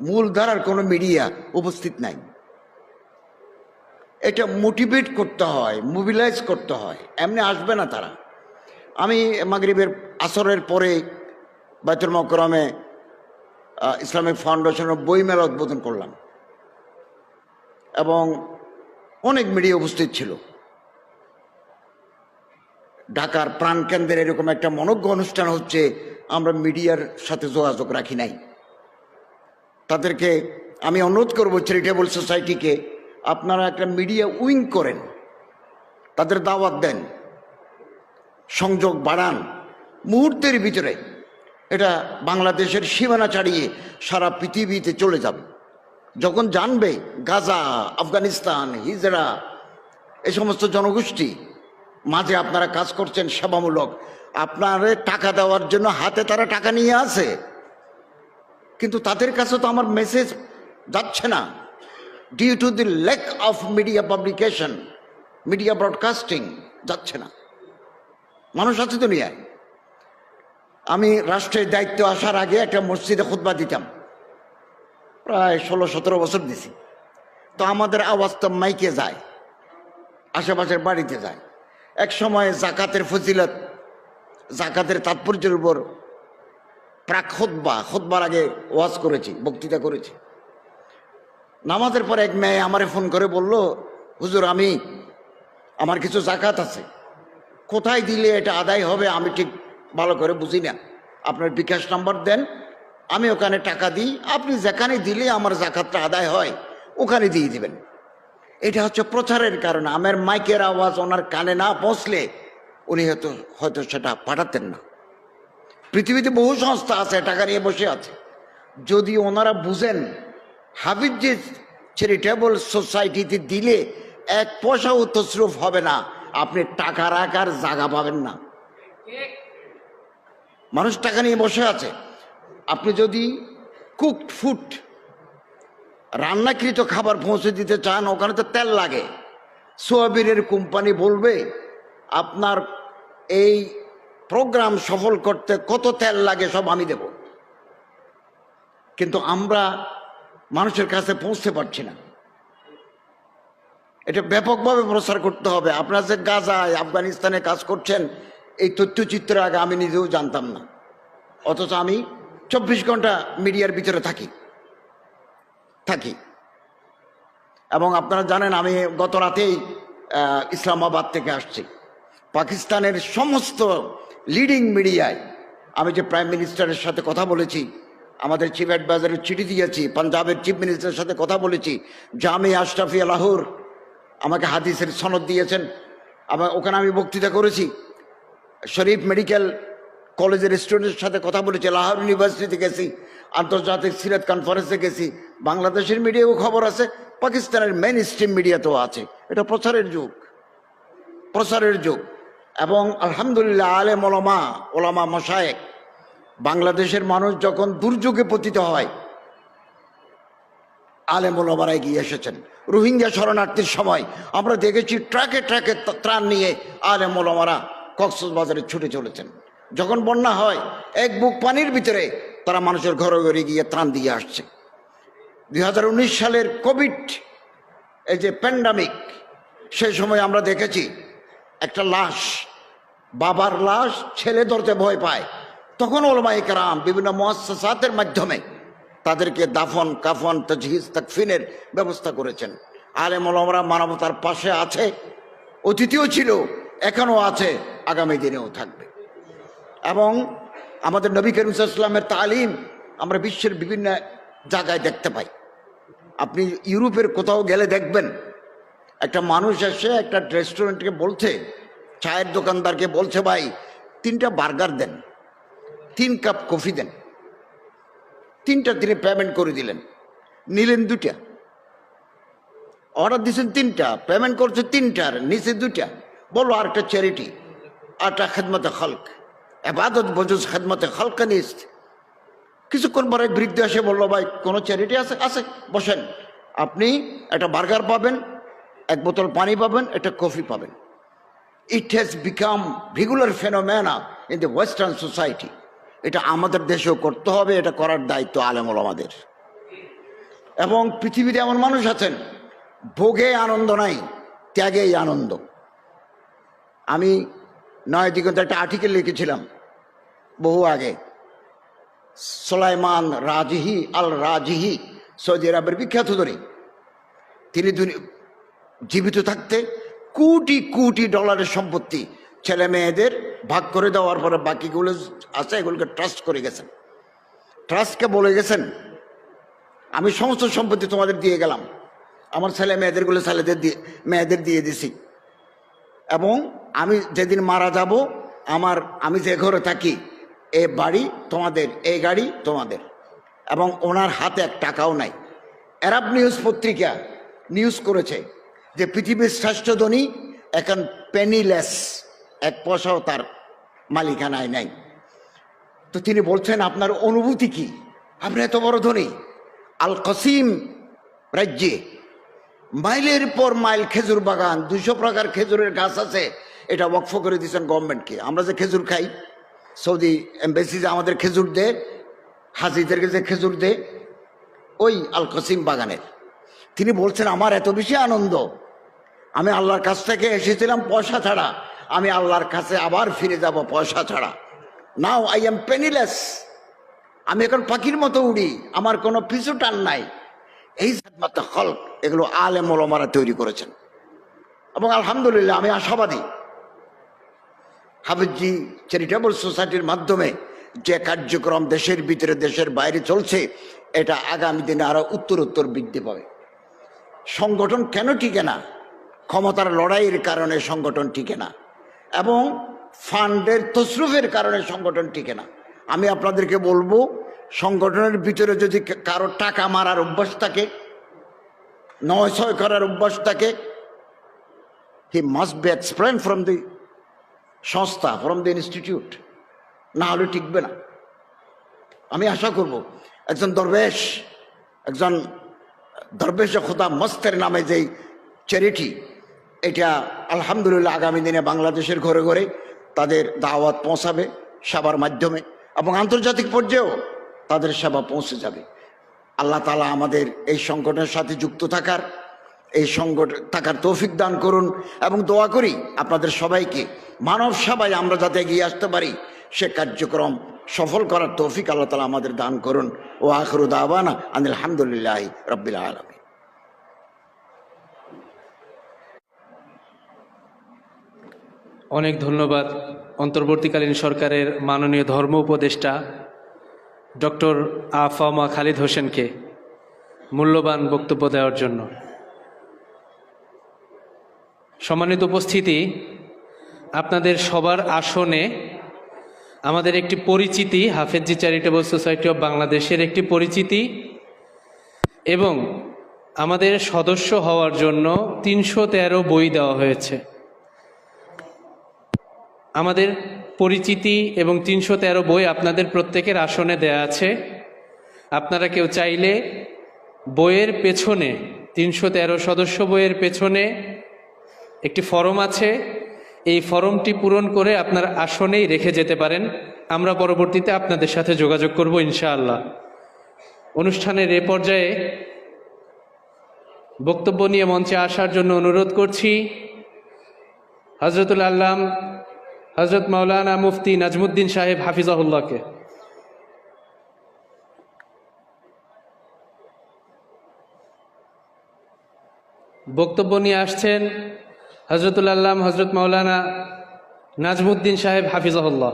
মূলধারার কোনো মিডিয়া উপস্থিত নাই। এটা মোটিভেট করতে হয় মোবিলাইজ করতে হয়। এমনি আসবে না তারা। আমি মাগরিবের আসরের পরে বাইতুল মকরমে ইসলামিক ফাউন্ডেশনের বইমেলা উদ্বোধন করলাম। এবং অনেক মিডিয়া উপস্থিত ছিল। ঢাকার প্রাণকেন্দ্রের এরকম একটা মনজ্ঞ অনুষ্ঠান হচ্ছে, আমরা মিডিয়ার সাথে যোগাযোগ রাখি নাই। তাদেরকে আমি অনুরোধ করব চ্যারিটেবল সোসাইটিকে আপনারা একটা মিডিয়া উইং করেন, তাদের দাওয়াত দেন, সংযোগ বাড়ান। মুহূর্তের ভিতরে এটা বাংলাদেশের সীমানা ছাড়িয়ে সারা পৃথিবীতে চলে যাবে। যখন জানবে গাজা, আফগানিস্তান, হিজরা, এ সমস্ত জনগোষ্ঠী মাঝে আপনারা কাজ করছেন সেবামূলক, আপনারে টাকা দেওয়ার জন্য হাতে তারা টাকা নিয়ে আসে কিন্তু তাদের কাছে তো আমার মেসেজ যাচ্ছে না। Due to the lack of media publication media broadcasting যাচ্ছে না। মানুষ আছে দুনিয়ায়। আমি রাষ্ট্রের দায়িত্ব আসার আগে একটা মসজিদে খুতবা দিতাম। প্রায় ষোলো, সতেরো বছর দিছি। তো আমাদের আওয়াজ তো মাইকে যায়, আশেপাশের বাড়িতে যায়। এক সময় জাকাতের ফজিলত, জাকাতের তাৎপর্যের উপর প্রাক খোদবা খোদবার আগে ওয়াজ করেছি, বক্তৃতা করেছি। নামাজের পর এক মেয়ে আমারে ফোন করে বলল, হুজুর, আমি, আমার কিছু জাকাত আছে। কোথায় দিলে এটা আদায় হবে আমি ঠিক ভালো করে বুঝি না। আপনার বিকাশ নাম্বার দেন, আমি ওখানে টাকা দিই। আপনি যেখানে দিলে আমার জাকাতটা আদায় হয়, ওখানে দিয়ে দিবেন। এটা হচ্ছে প্রচারের কারণে। আমার মাইকের আওয়াজ ওনার কানে না পৌঁছলে উনি হয়তো হয়তো সেটা পাঠাতেন না। পৃথিবীতে বহু সংস্থা আছে, টাকা নিয়ে বসে আছে। যদি ওনারা বুঝেন, হাবিব যে চ্যারিটেবল সোসাইটিতে দিলে এক পয়সাও তসরুফ হবে না, আপনি টাকা রাখার জায়গা পাবেন না। মানুষ টাকা নিয়ে বসে আছে। আপনি যদি কুকড ফুড রান্নাকৃত খাবার পৌঁছে দিতে চান, ওখানে তো তেল লাগে। সোয়াবিনের কোম্পানি বলবে, আপনার এই প্রোগ্রাম সফল করতে কত তেল লাগে সব আমি দেব। কিন্তু আমরা মানুষের কাছে পৌঁছতে পারছি না। এটা ব্যাপকভাবে প্রচার করতে হবে। আপনারা যে গাজায়, আফগানিস্তানে কাজ করছেন, এই তথ্যচিত্র আগে আমি নিজেও জানতাম না। অথচ আমি চব্বিশ ঘণ্টা মিডিয়ার ভিতরে থাকি। থাকি। এবং আপনারা জানেন, আমি গত রাতেই ইসলামাবাদ থেকে আসছি। পাকিস্তানের সমস্ত লিডিং মিডিয়ায় আমি যে প্রাইম মিনিস্টারের সাথে কথা বলেছি, আমাদের চিফ অ্যাডভাইজারের চিঠি দিয়েছি, পাঞ্জাবের চিফ মিনিস্টারের সাথে কথা বলেছি, জামি আশরাফিয়া লাহোর আমাকে হাদিসের সনদ দিয়েছেন। আবার ওখানে আমি বক্তৃতা করেছি। শরীফ মেডিকেল কলেজের স্টুডেন্টের সাথে কথা বলেছি, লাহোর ইউনিভার্সিটিতে গেছি, আন্তর্জাতিক সিরাত কনফারেন্সে গেছি, বাংলাদেশের মিডিয়াও খবর আছে, পাকিস্তানের মেন স্ট্রিম মিডিয়াতেও আছে। এটা প্রচারের যুগ। প্রচারের যুগ। এবং আলহামদুলিল্লাহ আলে মলমা ওলামা মশায়েক, বাংলাদেশের মানুষ যখন দুর্যোগে পতিত হয়, আলেম ওলামারা এগিয়ে এসেছেন। রোহিঙ্গা শরণার্থীর সময় আমরা দেখেছি ট্রাকে ট্রাকে ত্রাণ নিয়ে আলেম ওলামারা কক্সবাজারে ছুটে চলেছেন। যখন বন্যা হয়, এক বুক পানির ভিতরে তারা মানুষের ঘরে ঘরে গিয়ে ত্রাণ দিয়ে আসছে। দু হাজার উনিশ সালের কোভিড, এই যে প্যান্ডামিক সেই সময় আমরা দেখেছি একটা লাশ, বাবার লাশ ছেলে ধরতে ভয় পায়। তখন ওলমাই কারাম বিভিন্ন মহাসাতের মাধ্যমে তাদেরকে দাফন, কাফন, তজহিজ, তাকফিনের ব্যবস্থা করেছেন। আলেম ওলমরা মানবতার পাশে আছে অতীতেও ছিল, এখনও আছে, আগামী দিনেও থাকবে। এবং আমাদের নবী করিম ইসলামের তালিম আমরা বিশ্বের বিভিন্ন জায়গায় দেখতে পাই। আপনি ইউরোপের কোথাও গেলে দেখবেন একটা মানুষ এসে একটা রেস্টুরেন্টকে বলছে, চায়ের দোকানদারকে বলছে, ভাই, তিনটা বার্গার দেন, তিন কাপ কফি দেন, তিনটা তিনি পেমেন্ট করে দিলেন, নিলেন দুটা অর্ডার দিয়েছেন তিনটা পেমেন্ট করছে তিনটার নিচে দুটা বলো আর একটা চ্যারিটি আরটা খেদমতে খালক। এবাদত বজুজ খেদমতে খালকা নিস কিছুক্ষণ পরে বৃদ্ধ এসে বলল, ভাই, কোনো চ্যারিটি আছে? আছে, বসেন। আপনি একটা বার্গার পাবেন এক বোতল পানি পাবেন, একটা কফি পাবেন। It has become regular phenomena in the western society এটা আমাদের দেশেও করতে হবে, এটা করার দায়িত্ব আলেমল আমাদের। এবং পৃথিবীতে এমন মানুষ আছেন, ভোগে আনন্দ নাই, ত্যাগেই আনন্দ। আমি নয় দিগন্ত একটা আর্টিকেল লিখেছিলাম, বহু আগে। সোলাইমান রাজহি আল রাজহি সৌদি আরবের বিখ্যাত ধরে তিনি জীবিত থাকতে কোটি কোটি ডলারের সম্পত্তি ছেলে মেয়েদের ভাগ করে দেওয়ার পরে বাকিগুলো আছে, এগুলোকে ট্রাস্ট করে গেছেন। ট্রাস্টকে বলে গেছেন, আমি সমস্ত সম্পত্তি তোমাদের দিয়ে গেলাম, আমার ছেলে মেয়েদেরগুলো ছেলেদের দিয়ে, মেয়েদের দিয়ে দিছি। এবং আমি যেদিন মারা যাব, আমার, আমি যে ঘরে থাকি, এ বাড়ি তোমাদের এই গাড়ি তোমাদের। এবং ওনার হাতে এক টাকাও নাই। অ্যারাব নিউজ পত্রিকা নিউজ করেছে। যে পৃথিবীর শ্রেষ্ঠ ধনী, এখন পেনিলেস এক পয়সাও তার মালিকানায় নাই। তো তিনি বলছেন, আপনার অনুভূতি কি? আপনি এত বড় ধনী। আল কসিম রাজ্যে মাইলের পর মাইল খেজুর বাগান দুশো প্রকার খেজুরের গাছ আছে। এটা ওয়াকফ করে দিয়েছেন গভর্নমেন্টকে আমরা যে খেজুর খাই, সৌদি এম্বাসি যে আমাদের খেজুর দেয় হাজিদেরকে যে খেজুর দেয় ওই আল কসিম বাগানের। তিনি বলছেন, আমার এত বেশি আনন্দ আমি আল্লাহর কাছ থেকে এসেছিলাম পয়সা ছাড়া। আমি আল্লাহর কাছে আবার ফিরে যাব পয়সা ছাড়া। নাও আই এম পেনিলেস আমি এখন পাখির মতো উড়ি। আমার কোনো পিছু টান নাই। এই মাত্র হল্ক এগুলো আলে মোলমারা তৈরি করেছেন। এবং আলহামদুলিল্লাহ আমি আশাবাদী। হাফিজি চ্যারিটেবল সোসাইটির মাধ্যমে যে কার্যক্রম দেশের ভিতরে, দেশের বাইরে চলছে, এটা আগামী দিনে আরও উত্তর উত্তর বৃদ্ধি পাবে। সংগঠন কেন টিকে না? ক্ষমতার লড়াইয়ের কারণে সংগঠন টিকে না, এবং ফান্ডের তসরুফের কারণে সংগঠন টিকে না। আমি আপনাদেরকে বলব, সংগঠনের ভিতরে যদি কারও টাকা মারার অভ্যাস থাকে নয় ছয় করার অভ্যাস থাকে he must be explain from the সংস্থা ফ্রম দি ইনস্টিটিউট না হলে টিকবে না। আমি আশা করব, একজন দরবেশ একজন দরবেশ খোদা মস্তের নামে যেই চ্যারিটি এটা আলহামদুলিল্লাহ আগামী দিনে বাংলাদেশের ঘরে ঘরে তাদের দাওয়াত পৌঁছাবে সেবার মাধ্যমে এবং আন্তর্জাতিক পর্যায়েও তাদের সেবা পৌঁছে যাবে। আল্লাহ তালা আমাদের এই সংগঠনের সাথে যুক্ত থাকার, এই সংগঠন থাকার তৌফিক দান করুন এবং দোয়া করি আপনাদের সবাইকে মানব সেবায় আমরা যাতে এগিয়ে আসতে পারি, সে কার্যক্রম সফল করার তৌফিক আল্লাহ তালা আমাদের দান করুন। ও আখরু দাওয়ানা আনিল আলহামদুলিল্লাহ রব্বিল আলমী অনেক ধন্যবাদ অন্তর্বর্তীকালীন সরকারের মাননীয় ধর্ম উপদেষ্টা ডক্টর আফামা খালিদ হোসেনকে মূল্যবান বক্তব্য দেওয়ার জন্য। সম্মানিত উপস্থিতি, আপনাদের সবার আসনে আমাদের একটি পরিচিতি, হাফেজি চ্যারিটেবল সোসাইটি অব বাংলাদেশের একটি পরিচিতি এবং আমাদের সদস্য হওয়ার জন্য তিনশো তেরো বই দেওয়া হয়েছে। আমাদের পরিচিতি এবং তিনশো তেরো বই আপনাদের প্রত্যেকের আসনে দেয়া আছে। আপনারা কেউ চাইলে বইয়ের পেছনে, তিনশো তেরো সদস্য বইয়ের পেছনে একটি ফরম আছে। এই ফরমটি পূরণ করে আপনার আসনেই রেখে যেতে পারেন। আমরা পরবর্তীতে আপনাদের সাথে যোগাযোগ করব ইনশাআল্লাহ। অনুষ্ঠানের এ পর্যায়ে বক্তব্য নিয়ে মঞ্চে আসার জন্য অনুরোধ করছি। হজরতুল আল্লাম হজরত মৌলানা মুফতি নাজমুদ্দিন সাহেব হাফিজাহুল্লাহকে। বক্তব্য নিয়ে আসছেন হজরতুল আল্লাম হজরত মৌলানা নাজমুদ্দিন সাহেব হাফিজাহুল্লাহ।